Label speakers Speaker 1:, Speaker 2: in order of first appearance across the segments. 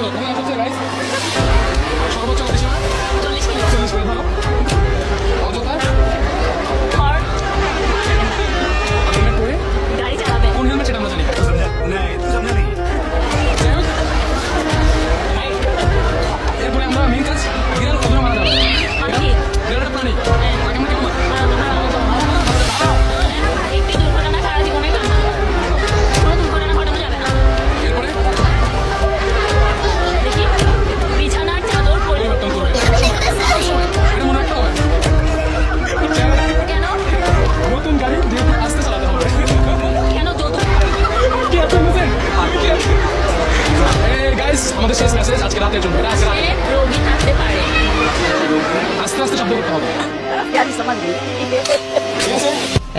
Speaker 1: เห็นให้ রাতের জন্য। এটা
Speaker 2: রোগী থাকতে পারে।
Speaker 1: আস্তে আস্তে শব্দ করতে হবে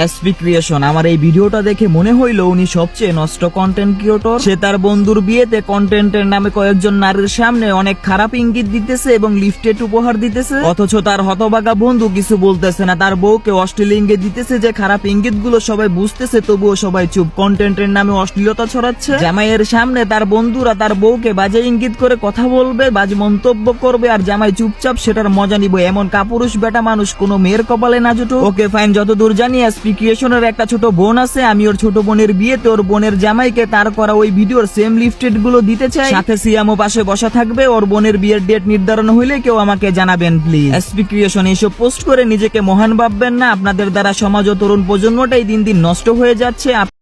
Speaker 3: এসপি ক্রিয়েশন আমার এই ভিডিওটা দেখে মনে হইল উনি সবচেয়ে নষ্ট কন্টেন্ট ক্রিয়েটর সে তার বন্ধুর বিয়েতে কন্টেন্টের নামে কয়েকজন নারীর সামনে অনেক খারাপ ইঙ্গিত দিতেছে এবং লিফটেড উপহার দিতেছে। অথচ তার হতবাগা বন্ধু কিছু বলতেছে না, তার বউকে অশ্লীল ইঙ্গিত দিতেছে যে খারাপ ইঙ্গিতগুলো সবাই বুঝতেছে, তবুও সবাই চুপ। কন্টেন্টের নামে অশ্লীলতা ছড়াচ্ছে। জামাইয়ের সামনে তার বন্ধুরা তার বউকে বাজে ইঙ্গিত করে কথা বলবে, বাজে মন্তব্য করবে আর জামাই চুপচাপ সেটার মজা নিব। এমন কাপুরুষ বেটা মানুষ কোনো মেয়ের কপালে না জুটো ওকে ফাইন যতদূর জানি এসপি ক্রিয়েশনের একটা ছোট বোন আছে, আমি ওর ছোট বোনের বিয়েতে ওর বোনের জামাইকে তার করা ওই ভিডিওর সেম লিফটেডগুলো দিতে চাই। সাথে সিয়ামও পাশে বসা থাকবে, ওর বোনের বিয়ের ডেট নির্ধারণ হইলে কেউ আমাকে জানাবেন প্লিজ এসপি ক্রিয়েশন এইসব পোস্ট করে নিজেকে মহান ভাববেন না, আপনাদের দ্বারা সমাজ ও তরুণ প্রজন্মটাই দিন দিন নষ্ট হয়ে যাচ্ছে